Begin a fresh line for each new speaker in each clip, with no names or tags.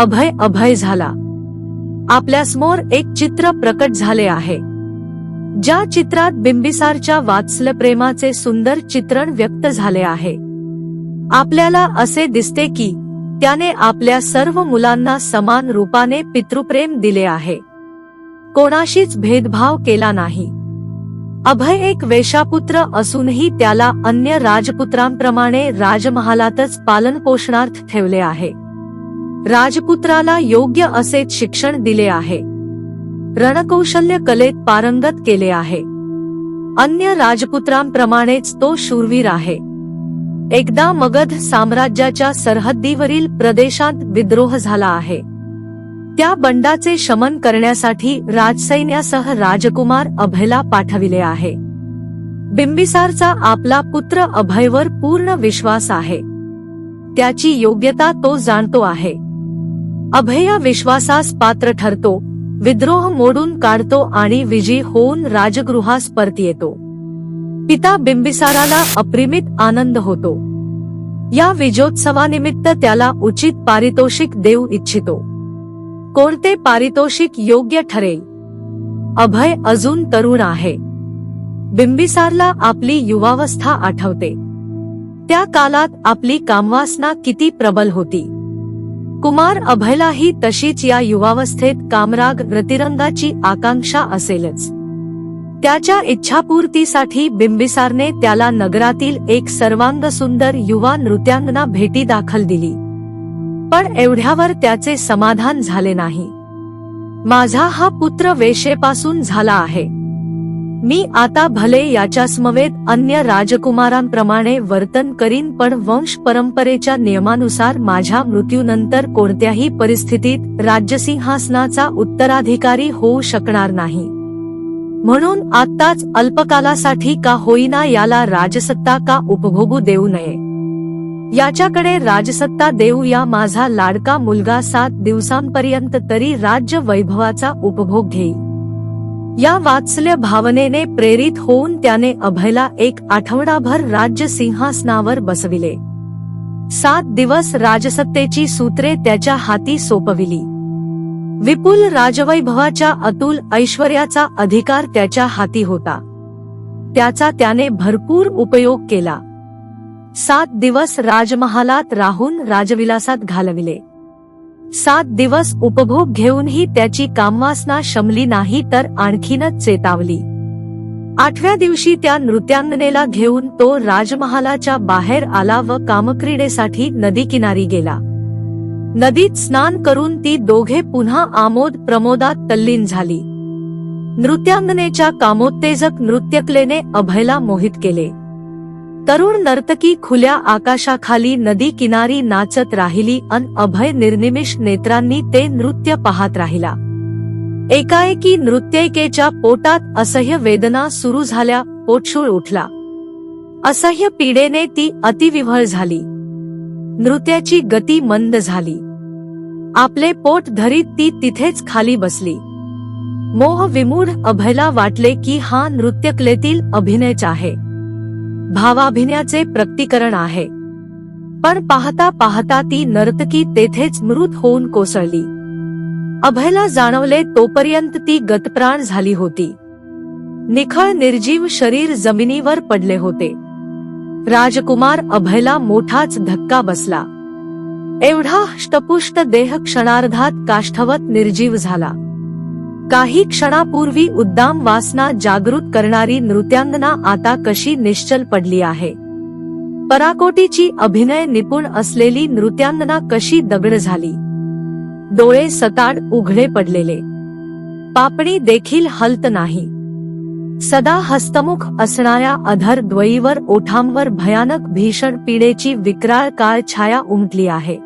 अभय अभय झाला. आपल्यासमोर एक चित्र प्रकट झाले आहे. ज्या चित्रात बिंबिसारच्या वात्सल प्रेमाचे सुंदर चित्रण व्यक्त झाले आहे. आपल्याला असे दिसते की त्याने आपल्या सर्व मुलांना समान रूपाने पितृप्रेम दिले आहे. कोणाशीच भेदभाव केला नाही. अभय एक वेशापुत्र असूनही त्याला अन्य राजपुत्रांप्रमाणे राजमहालातच पालनपोषणार्थ ठेवले आहे. राजपुत्राला योग्य असेच शिक्षण दिले आहे. रणकौशल्य कलेत पारंगत केले आहे. अन्य राजपुत्रांप्रमाणेच तो शूरवीर आहे. एकदा मगध साम्राज्याच्या सरहद्दीवरील प्रदेशात विद्रोह झाला आहे. त्या बंडाचे शमन करण्यासाठी राजसैन्यासह राजकुमार अभयला पाठविले आहे. बिंबिसारचा आपला पुत्र अभयवर पूर्ण विश्वास आहे. त्याची योग्यता तो जाणतो आहे. अभय विश्वासास पात्र ठरतो विद्रोह मोडून काढतो आणि विजयी होऊन राजगृहास परत येतो. पिता बिंबिसाराला अप्रिमित आनंद होतो. या विजयोत्सवानिमित्त त्याला उचित पारितोषिक देऊ इच्छितो. कोणते पारितोषिक योग्य ठरेल? अभय अजून तरुण आहे. बिंबिसारला आपली युवावस्था आठवते. त्या कालात आपली कामवासना किती प्रबल होती. कुमार अभयलाही तशीच या युवावस्थेत कामराग रतिरंगाची आकांक्षा असेलच. त्याच्या इच्छापूर्तीसाठी बिंबिसारने त्याला नगरातील एक सर्वांग सुंदर युवा नृत्यांगना भेटी दाखल दिली. पण एवढ्यावर त्याचे समाधान झाले नाही. माझा हा पुत्र वेशेपासून झाला आहे. मी आता भले याच्या समवेत अन्य राजकुमारांप्रमाणे वर्तन करीन पण वंश परंपरेच्या नियमानुसार माझ्या मृत्यूनंतर कोणत्याही परिस्थितीत राज्यसिंहासनाचा उत्तराधिकारी होऊ शकणार नाही. म्हणून आत्ताच अल्पकालासाठी का होईना याला राजसत्ता का उपभोगू देऊ नये. याच्याकडे राजसत्ता देऊ या माझा लाडका मुलगा सात दिवसांपर्यंत तरी राज्य वैभवाचा उपभोग घेईल. या वात्सल्य भावनेने प्रेरित होऊन त्याने अभयला एक आठवडाभर राज्य सिंहासनावर बसविले. सात दिवस राजसत्तेची सूत्रे त्याच्या हाती सोपविली. विपुल राजवैभवाच्या अतुल ऐश्वर्याचा अधिकार त्याच्या हाती होता. त्याचा त्याने भरपूर उपयोग केला. सात दिवस राजमहालात राहून राजविलासात घालविले. सात दिवस उपभोग घेऊनही त्याची कामवासना शमली नाही तर आणखीनच चेतावली. आठव्या दिवशी त्या नृत्यांगनेला घेऊन तो राजमहालाच्या बाहेर आला व कामक्रीडेसाठी नदी किनारी गेला. नदीत स्नान करून ती दोघे पुन्हा आमोद प्रमोदात तल्लीन झाली. नृत्यांगनेच्या कामोत्तेजक नृत्यकलेने अभयला मोहित केले. तरुण नर्तकी खुल्या आकाशाखाली नदी किनारी नाचत राहिली अन अभय निर्निमिष नेत्रांनी ते नृत्य पाहत राहिला. एकाएकी नृत्यैकेच्या पोटात असह्य वेदना सुरू झाल्या पोटशूळ उठला. असह्य पीडेने ती अतिविव्हळ झाली. नृत्याची गती मंद झाली. आपले पोट धरीत ती तिथेच खाली बसली. मोह विमूढ अभयला वाटले की हा नृत्यकलेतील अभिनयच आहे. भावाभिनयाचे प्रकटीकरण आहे. पण पाहता पाहता ती नर्तकी तेथेच मृत होऊन कोसळली. अभयला जाणवले तोपर्यंत ती गतप्राण झाली होती. निखळ निर्जीव शरीर जमिनीवर पडले होते. राजकुमार अभयला मोठाच धक्का बसला. एवढा हष्टपुष्ट देह क्षणार्धात काष्ठवत निर्जीव झाला. काही क्षणापूर्वी उद्दाम वासना जागृत करणारी नृत्यांगना आता कशी निश्चल पडली आहे. पराकोटीची अभिनय निपुण असलेली नृत्यांगना कशी दगड झाली. डोळे सताड उघडे पडलेले. पापणी देखील हलत नाही. सदा हस्तमुख असणाऱ्या अधर द्वयीवर ओठांवर भयानक भीषण पीडेची विक्राळ काळ छाया उमटली आहे.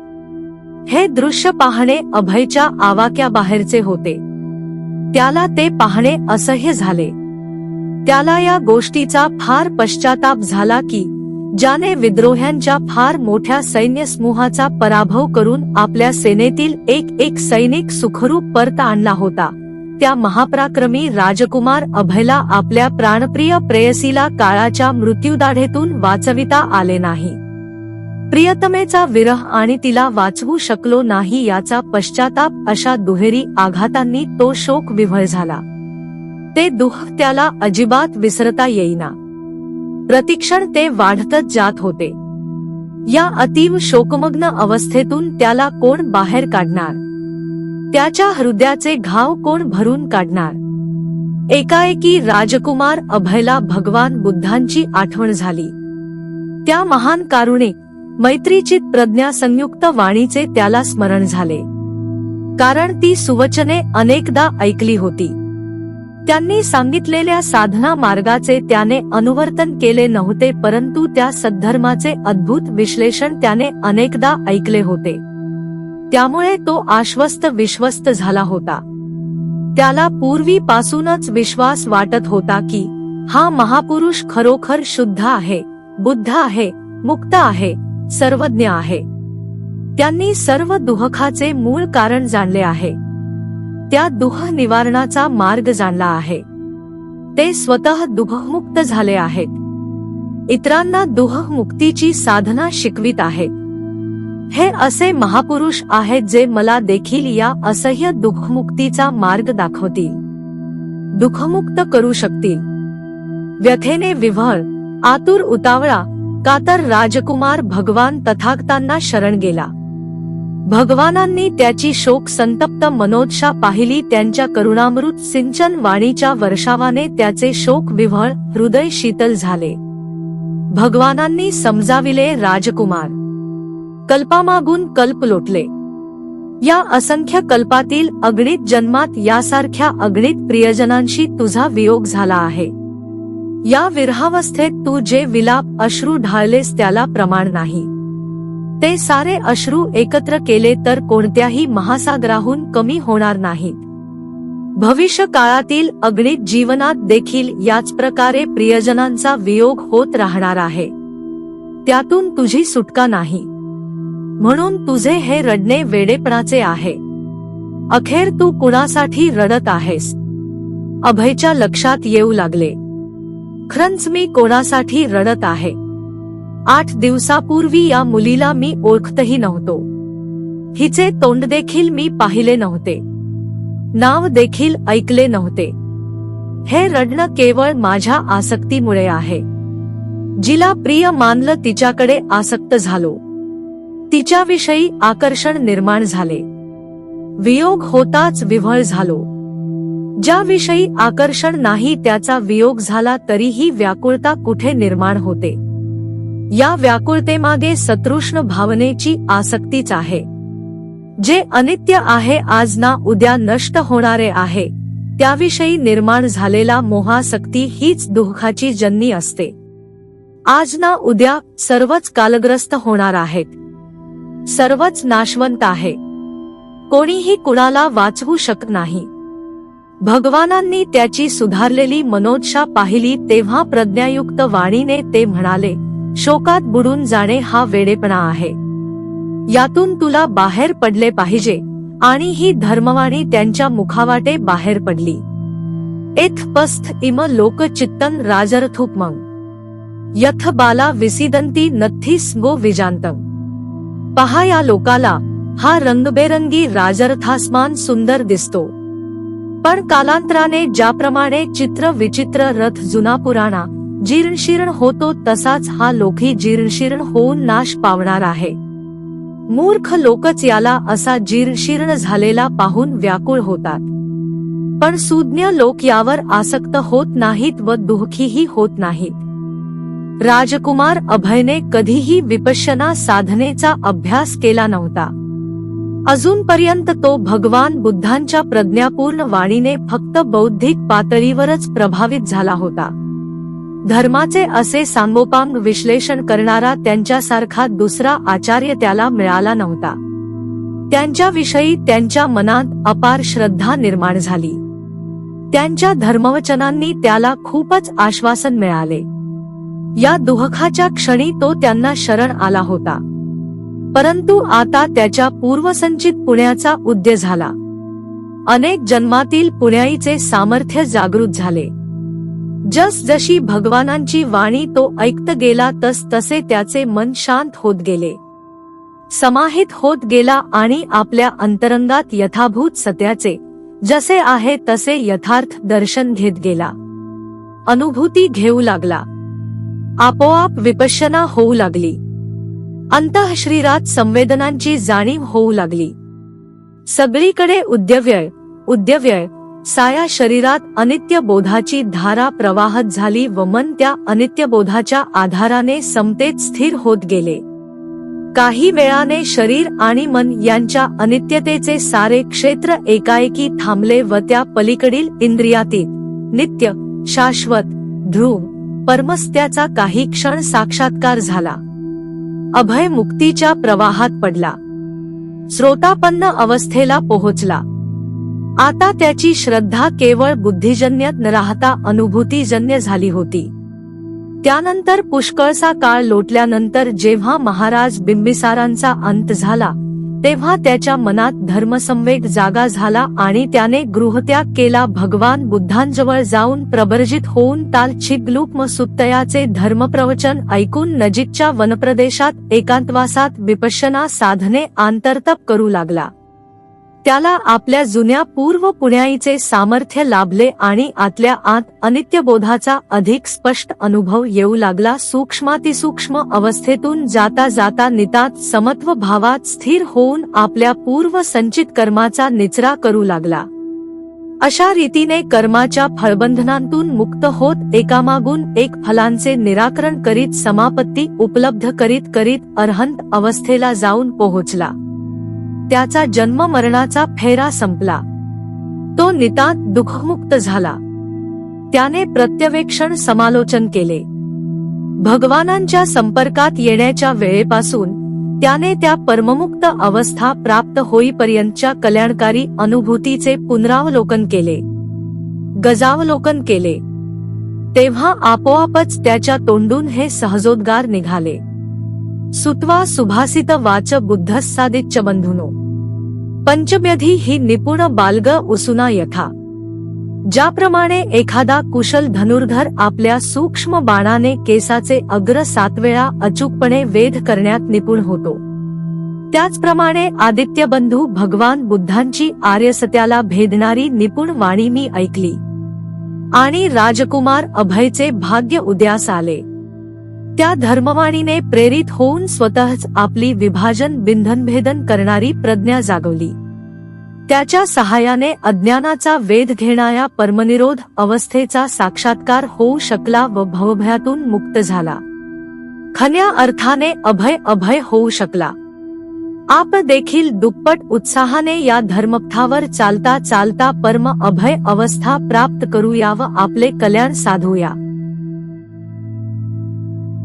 हे दृश्य पाहणे अभयच्या आवाक्याबाहेरचे होते. त्याला ते पाहणे असह्य झाले. त्याला या गोष्टीचा फार पश्चाताप झाला की ज्याने विद्रोह्यांच्या फार मोठ्या सैन्य समूहाचा पराभव करून आपल्या सेनेतील एक एक सैनिक सुखरूप परत आणला होता. त्या महापराक्रमी राजकुमार अभयला आपल्या प्राणप्रिय प्रेयसीला काळाच्या मृत्यूदाढेतून वाचविता आले नाही. प्रियतमेचा विरह आणि तिला वाचवू शकलो नाही याचा पश्चाताप अशा दुहेरी आघातांनी तो शोक विव्हळ झाला. ते दुःख त्याला अजिबात विसरता येईना. प्रतिक्षण ते वाढतच जात होते. या अतीव शोकमग्न अवस्थेतून त्याला कोण बाहेर काढणार? त्याच्या हृदयाचे घाव कोण भरून काढणार? एकाएकी राजकुमार अभयला भगवान बुद्धांची आठवण झाली. त्या महान कारुणिक मैत्रीचित प्रज्ञा संयुक्त वाणीचे त्याला स्मरण झाले. कारण ती सुवचने अनेकदा ऐकली होती. त्यांनी सांगितलेल्या साधना मार्गाचे त्याने अनुवर्तन केले नव्हते परंतु त्या सद्धर्माचे अद्भुत विश्लेषण त्याने अनेकदा ऐकले होते. त्यामुळे तो आश्वस्त विश्वस्त झाला होता. त्याला पूर्वीपासूनच विश्वास वाटत होता की हा महापुरुष खरोखर शुद्ध आहे बुद्ध आहे मुक्त आहे सर्वज्ञ आहे. त्यांनी सर्व दुःखाचे मूळ कारण जाणले आहे. त्या दुह निवारणाचा मार्ग जाणला आहे. ते स्वतः दुःखमुक्त झाले आहेत. इतरांना दुहमुक्तीची साधना शिकवित आहेत. हे असे महापुरुष आहेत जे मला देखील या असह्य दुःखमुक्तीचा मार्ग दाखवतील. दुःखमुक्त करू शकतील. व्यथेने विव्हळ आतुर उतावळा कातर राजकुमार भगवान तथागतांना शरण गेला. भगवानांनी त्याची शोक संतप्त मनोदशा पाहिली त्यांच्या करुणामृत सिंचन वाणीच्या वर्षावाने त्याचे शोक विव्हळ हृदय शीतल झाले. भगवानांनी समजाविले राजकुमार. कल्पामागून कल्प लोटले. या असंख्य कल्पातील अगणित जन्मात यासारख्या अगणित प्रियजनांशी तुझा वियोग झाला आहे. या विरहावस्थेत तू जे विलाप अश्रू ढाळलेस त्याला प्रमाण नाही. ते सारे अश्रू एकत्र केले तर कोणत्याही महासागराहून कमी होणार नाहीत. भविष्य काळातील अग्नित जीवनात देखील याच प्रकारे प्रियजनांचा वियोग होत राहणार आहे. त्यातून तुझी सुटका नाही. म्हणून तुझे हे रडणे वेडेपणाचे आहे. अखेर तू कुणासाठी रडत आहेस? अभयच्या लक्षात येऊ लागले. खरंच मी कोणासाठी रडत आहे? आठ दिवसापूर्वी या मुलीला मी ओळखतही नव्हतो. हिचे तोंड देखील मी पाहिले नव्हते. नाव देखील ऐकले नव्हते. हे रडणं केवळ माझ्या आसक्तीमुळे आहे. जिला प्रिय मानलं तिच्याकडे आसक्त झालो. तिच्याविषयी आकर्षण निर्माण झाले. वियोग होताच विव्हळ झालो. ज्याविषयी आकर्षण नाही त्याचा वियोग झाला तरीही व्याकुळता कुठे निर्माण होते? या व्याकुळतेमागे सतृष्ण भावनेची आसक्तीच आहे. जे अनित्य आहे आज ना उद्या नष्ट होणारे आहे. त्याविषयी निर्माण झालेला मोहासक्ती हीच दुःखाची जन्नी असते. आज ना उद्या सर्वच कालग्रस्त होणार आहेत. सर्वच नाशवंत आहे. कोणीही कुणाला वाचवू शकत नाही. भगवानांनी त्याची सुधारलेली मनोच्छा पाहिली तेव्हा प्रज्ञायुक्त वाणीने ते म्हणाले शोकात बुडून जाणे हा वेडेपणा आहे. यातून तुला बाहेर पडले पाहिजे. आणि ही धर्मवाणी त्यांच्या मुखावाटे बाहेर पडली. एथ पस्थ इम लोक चित्तन राजरथुपमंग यथ बाला विसिदंती नथी स्मो विजांतम. पहा या लोकाला हा रंगबेरंगी राजरथास्मान सुंदर दिसतो. पण कालांतराने ज्याप्रमाणे चित्र विचित्र रथ जुना पुराणा जीर्णशीर्ण होतो तसाच हा लोखी जीर्णशीर्ण होऊन नाश पावणार आहे. मूर्ख लोकच याला असा जीर्णशीर्ण झालेला पाहून व्याकुळ होतात. पण सुज्ञ लोक यावर आसक्त होत नाहीत व दुःखीही होत नाहीत. राजकुमार अभयने कधीही विपश्यना साधनेचा अभ्यास केला नव्हता. अजूनपर्यंत तो भगवान बुद्धांच्या प्रज्ञापूर्ण वाणीने फक्त बौद्धिक पातळीवरच प्रभावित झाला होता. धर्माचे असे सांगोपांग विश्लेषण करणारा त्यांच्यासारखा दुसरा आचार्य त्याला मिळाला नव्हता. त्यांच्याविषयी त्यांच्या मनात अपार श्रद्धा निर्माण झाली. त्यांच्या धर्मवचनांनी त्याला खूपच आश्वासन मिळाले. या दुःखाच्या क्षणी तो त्यांना शरण आला होता. परंतु आता त्याच्या पूर्वसंचित पुण्याचा उद्य झाला. अनेक जन्मातील पुण्याईचे सामर्थ्य जागृत झाले. जस जशी भगवानांची वाणी तो ऐकत गेला तस तसे त्याचे मन शांत होत गेले. समाहित होत गेला आणि आपल्या अंतरंगात यथाभूत सत्याचे जसे आहे तसे यथार्थ दर्शन घेत गेला. अनुभूती घेऊ लागला. आपोआप विपश्यना होऊ लागली. अंतःशरीरात संवेदनांची जाणीव होऊ लागली. सगळीकडे उद्यव्यय उद्यव्यय साया शरीरात अनित्य बोधाची धारा प्रवाहत झाली व मन त्या अनित्य बोधाच्या आधाराने समतेत स्थिर होत गेले. काही वेळाने शरीर आणि मन यांच्या अनित्यतेचे सारे क्षेत्र एकाएकी थांबले व त्या पलीकडील इंद्रियातीत नित्य शाश्वत ध्रुव परमस्त्याचा काही क्षण साक्षात्कार झाला. अभय मुक्तीच्या प्रवाहात पडला. श्रोतापन्न अवस्थेला पोहोचला. आता त्याची श्रद्धा केवळ बुद्धिजन्य न राहता अनुभूतीजन्य झाली होती. त्यानंतर पुष्कळसा काळ लोटल्यानंतर जेव्हा महाराज बिंबिसारांचा अंत झाला तेव्हा त्याच्या मनात धर्मसंवेग जागा झाला आणि त्याने गृहत्याग केला. भगवान बुद्धांजवळ जाऊन प्रबर्जित होऊन ताल छिगलूप सुत्तयाचे धर्मप्रवचन ऐकून नजीकच्या वनप्रदेशात एकांतवासात विपश्यना साधने आंतरतप करू लागला. त्याला आपल्या जुन्या पूर्व पुण्याईचे सामर्थ्य लाभले आणि आतल्या आत अनित्यबोधाचा अधिक स्पष्ट अनुभव येऊ लागला. सूक्ष्मातिसूक्ष्म अवस्थेतून जाता जाता नितात समत्व भावात स्थिर होऊन आपल्या पूर्व संचित कर्माचा निचरा करू लागला. अशा रीतीने कर्माच्या फळबंधनांतून मुक्त होत एकामागून एक फलांचे निराकरण करीत समापत्ती उपलब्ध करीत करीत अर्हंत अवस्थेला जाऊन पोहोचला. त्याचा जन्म मरणाचा फेरा संपला. तो नितांत दुःखमुक्त झाला. त्याने प्रत्यवेक्षण समालोचन केले. भगवानांच्या संपर्कात येण्याच्या वेळेपासून त्याने त्या परममुक्त अवस्था प्राप्त होईपर्यंतच्या कल्याणकारी अनुभूतीचे पुनरावलोकन केले. गजावलोकन केले. तेव्हा आपोआपच त्याच्या तोंडून हे सहजोद्गार निघाले. सुत्वा सुभासित वाच बुद्धस्सादिच्च बंधुनो. पंचम्यधी ही निपुण बालग उसुना यथा. ज्याप्रमाणे एखादा कुशल धनुर्धर आपल्या सूक्ष्म बाणाने केसाचे अग्र सात वेळा अचूकपणे वेध करण्यात निपुण होतो. त्याचप्रमाणे आदित्य बंधू भगवान बुद्धांची आर्यसत्याला भेदणारी निपुण वाणी मी ऐकली. आणि राजकुमार अभयचे भाग्य उद्यास आले. त्या धर्मवाणीने प्रेरित होऊन स्वतःच आपली विभाजन बिंधनभेदन करणारी प्रज्ञा जागवली. त्याच्या सहाय्याने अज्ञानाचा वेध घेणाऱ्या परमनिरोध अवस्थेचा साक्षात्कार होऊ शकला व भवभयातून मुक्त झाला. खन्या अर्थाने अभय अभय होऊ शकला. आप देखील दुप्पट उत्साहाने या धर्मपथावर चालता चालता परम अभय अवस्था प्राप्त करूया व आपले कल्याण साधूया.